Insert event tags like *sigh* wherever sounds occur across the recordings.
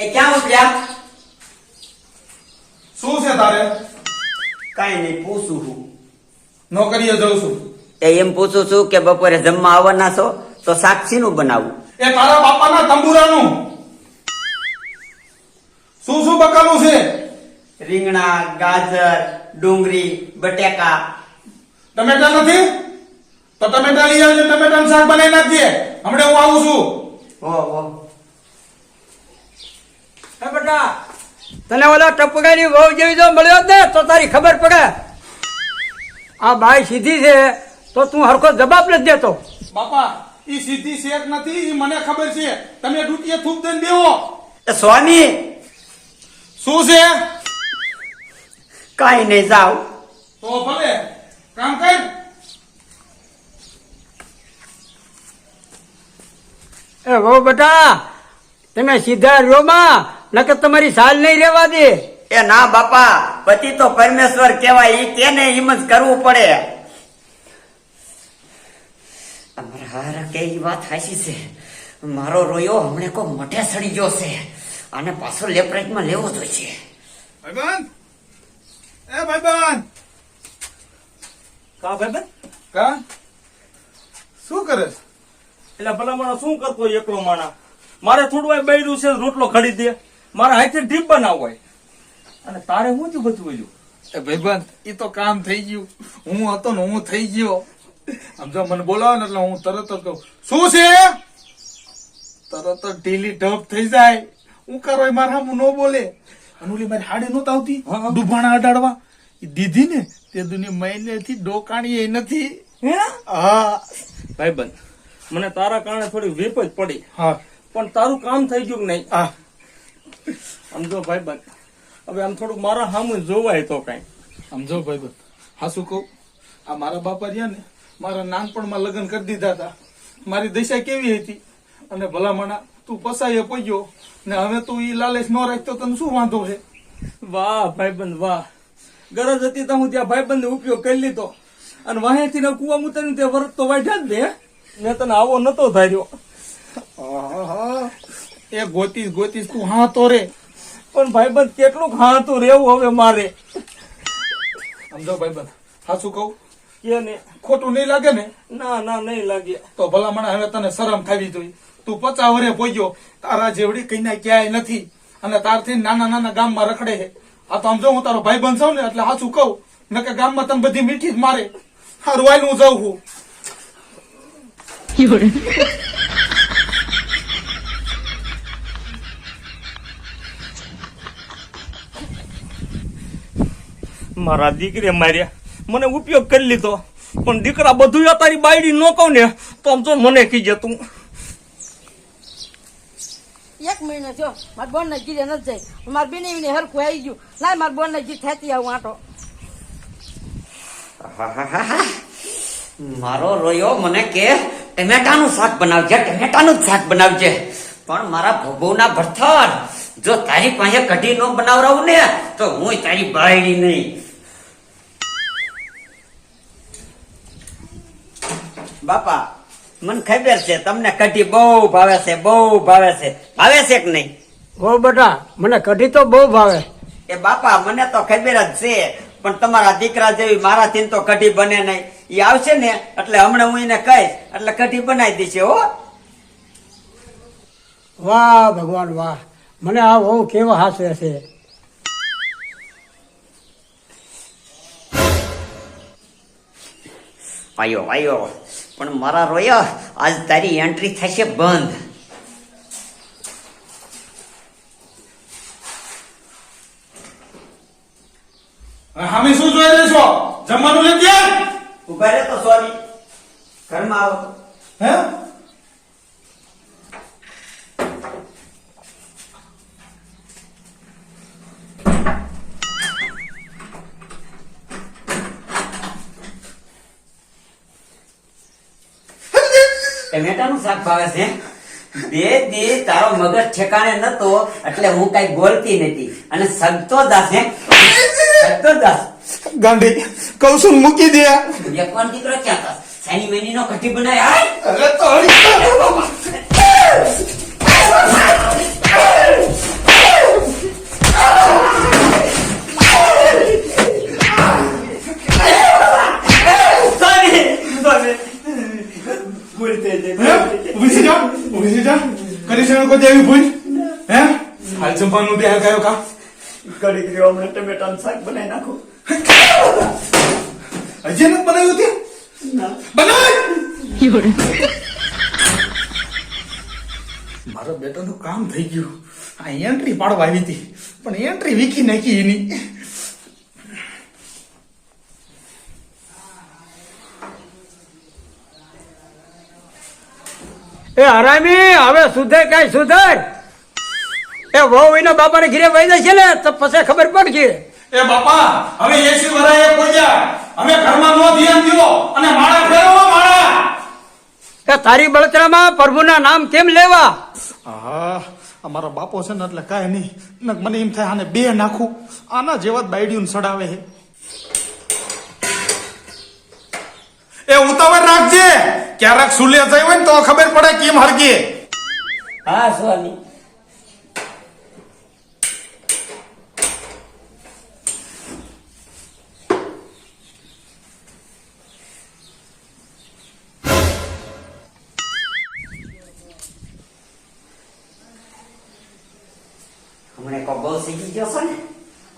એ ક્યાં ઉપડ્યા શું છે તારે કાંઈ નહીં પૂછું છું નોકરીએ જઉં છું એ એમ પૂછું છું કે બપોરે જમવા આવવાના છો તો સાક્ષીનું બનાવું એ તારા બાપાના તંબુરાનું શું શું બકાલું છે રીંગણા ગાજર ડુંગળી બટેકા ટમેટા નથી તો ટમેટા લઈ આવજો ટમેટાનું શાક બનાવી નાખજે હમણાં હું આવું છું ઓહ હો હે બેટા તને ઓલા ટપકાની વહુ જેવી જો મળ્યો ને તો તારી ખબર પડે. આ બાઈ સીધી છે તો તું હરખો જવાબ નથી દેતો. બાપા ઈ સીધી શેખ નથી ઈ મને ખબર છે. તમે ડૂટીએ થૂપ દઈને દેવો એ સ્વામી શું છે? કાઈ નહીં જાવ તો ભલે કામ કર. એ વહુ બેટા તમે સીધા રોમાં નકર તમારી સાલ નહીં રહેવા દે. એ ના બાપા પતિ તો પરમેશ્વર કહેવાય ઈ કેને એમ જ કરવું પડે. અમારા હારા કે ઈ વાત હાચી છે. મારો રોયો હમણે કો મઠે સડી ગયો છે. અને પાછો લેપરેટમાં લેવો તો છે. ભાઈબંધ? એ ભાઈબંધ! કા ભાઈ કા? શું કરે એટલે ભલા માણસ શું કરતો હોય એકલો માણા મારે થોડું બૈરું છે રોટલો ખડી દે. મારા હાથે ડીપ બનાવવો હોય અને તારે શું થયું બધું બોલ્યું એ ભાઈબંધ એ તો કામ થઈ ગયું. હું હતો ને હું થઈ ગયો. આમ જો મને બોલાવો ને એટલે હું તરત જ કહું શું છે? તરત જ ઢીલી ઢપ થઈ જાય. હું કરો એ મારા હું ન બોલે. અનુલી મારી હાડે નહોતા આવતી? હા, હા. દુભાણા અડાડવા. એ દીધી ને તે દુનિયા મહિનેથી ડોકાણી એ નથી. હે? હા. ભાઈબંધ મને તારા કારણે થોડી વેપ જ પડી. હા. પણ તારું કામ થઈ ગયું કે નહીં? હા. સમજો ભાઈબંધ હવે આમ થોડુંક મારા સામું જોવાય તો કઈ. સમજો ભાઈબંધ હા શું કહું? આ મારા બાપા રહ્યા ને મારા નાનપણમાં લગ્ન કરી દીધા હતા. મારી દશા કેવી હતી? અને ભલામણા તું પસાઈએ પહોંચ્યો ને હવે તું ઈ લાલેશ ન રાખતો તને શું વાંધો છે? વાહ ભાઈબંધ વાહ. ગરજ હતી તો હું ત્યાં ભાઈબંધ ઉપયોગ કરી લીધો. અને વાહેથી ને કુવા મુતરીને તે વરત તો વાઢ્યા જ ને મેં તને આવો નતો ધાર્યો. એ ગોતીશ ગોતીશ તું હા તો રે. પણ ભાઈબંધ કેટલું હાતું રહેવું હવે મારે. સમજો ભાઈબંધ બંધ શું કહું? કે ને? ખોટું નહીં લાગે ને? ના ના નહીં લાગે. તો ભલામણા હવે તને શરમ ખાવી જોઈએ. તું પચાસ વરે પોગ્યો. તારા જેવડી કઈ ક્યાંય નથી. અને તારથી નાના નાના ગામમાં રખડે છે. આ તો સમજો હું તારો ભાઈ બંધ ને એટલે હાચું કહું. નકે ગામમાં તને બધી મીઠી જ મારે. હારું વાય હું જાઉં છું. મારા દીકરી માર્યા. મને ઉપયોગ કરી લીધો. પણ દીકરા બધું તારી બાયડી નો કહું ને તો આમ તો મને કી જતું એક મહિનો થયો મારા બોન ને ગીરે નથી જાય. મારા બેને ને હરખું આવી ગયું. ના મારા બોન ના ગીર થતી આવું આટો. મારો રોયો મને કે ટમેટાનું શાક બનાવજે ટમેટાનું જ શાક બનાવજે. પણ મારા ભોગવના ભરથર જો તારી પાસે કઢી નો બનાવરાવું ને તો હું તારી બાયડી નહીં. બાપા મને ખબર છે તમને કઢી બહુ ભાવે છે બહુ ભાવે છે. ભાવે છે કે નહીં? હો બેટા મને કઢી તો બહુ ભાવે. એ બાપા મને તો ખબર જ છે પણ તમારા દીકરા જેવી મારાથી તો કઢી બને નહીં. એ આવશે ને એટલે હમણાં હું એને કહીશ એટલે કઢી બનાવી દેશે હો. વાહ ભગવાન વાહ. મને આ બહુ કેવો હાસે છે. વાયો વાયો. પણ મારા રોયા આજ તારી એન્ટ્રી થશે બંધ. હામી શું જોઈ રહી છો? જમવાનું આવ? ઊભા રહે તો સોરી. ઘરમાં આવો. હે? ટમેટાનું શાક ભાવે છે. બે દી તારો મગજ ઠેકાણે નતો એટલે હું કઈ બોલતી નથી. અને સગતો દાસ હે. સગતો દાસ ગાંધી કઉ છું મૂકી દે. એકવાર દીકરો ક્યાં હતા સાની મહિની નો કઠી બનાય અરે તો *laughs* કરી છે કોઈ દેવી ભૂલ? હે? હાલ જમવાનું બે હાલ કયો કા? ઘડીક રહ્યો હમણાં ટમેટાનું શાક બનાવી નાખું. હજી નથી બનાવ્યું તે? બનાવ? મારો બેટાનું કામ થઈ ગયું. આ એન્ટ્રી પાડવા આવી હતી. પણ એન્ટ્રી વીખી નાખી એની. એ હરામી હવે સુધે કઈ સુધર? એ વહુ એના બાપાને ઘીરે વહી જશે ને તો પછી ખબર પડશે. એ બાપા હવે એસી વરાય પહોંચ્યા અમે ઘરમાં નો ધ્યાન દ્યો અને માળા ફેરવો માળા? કે તારી બળતરામાં પ્રભુના નામ કેમ લેવા? હા અમારો બાપો છે ને એટલે કાંઈ નહીં. મને એમ થાય આને બે નાખું. આના જેવા જ બાયડીયું સડાવે છે. એ ઉતાવળ રાખજે. ક્યારેક સુલે થઈ હોય ને તો ખબર પડે કેમ હરગે હા સ્વામી. હમણે કો બહુ શીખી ગયો છે ને?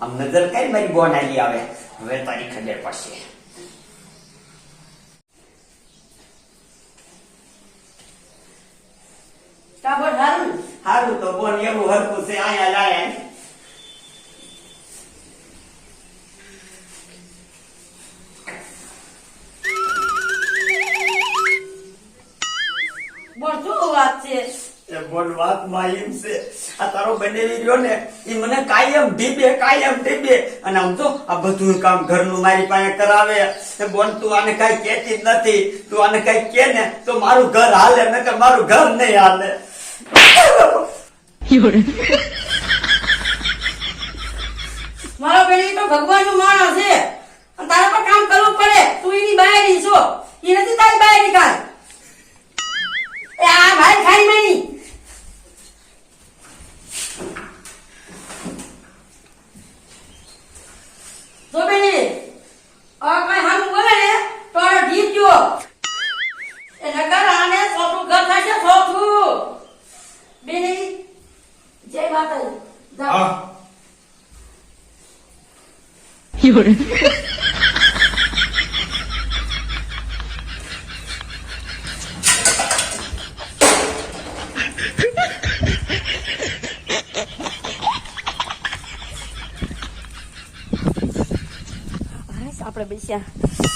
આમ નજર કઈ મારી બોન આવી આવે. હવે તારી ખબર પડશે કાબડ હારું હારું તો બોન એવું હરકું છે આયા લાયા બોલ વાતમાં એમ છે. આ તારો બનેલી રહ્યો ને એ મને કાયમ ઢીબે કાયમ ઢીબે. અને આમ તો આ બધું કામ ઘરનું મારી પાસે કરાવે. એ બોલ તું આને કઈ કહેતી જ નથી. તું આને કઈ કે ને તો મારું ઘર હાલે નકર મારું ઘર નહીં હાલે. *laughs* મારો બેડી તો ભગવાનનું માણસ છે તારા તારે કામ કરવું પડે. તું એની બાયરી છો. એ નથી તારી બાયરી કાલ આ ભાઈ ખાઈ મેની જો બેડી આ કઈ હાનું બોલે ને, તો ઢીપ જો બસ આપણે બેસ્યા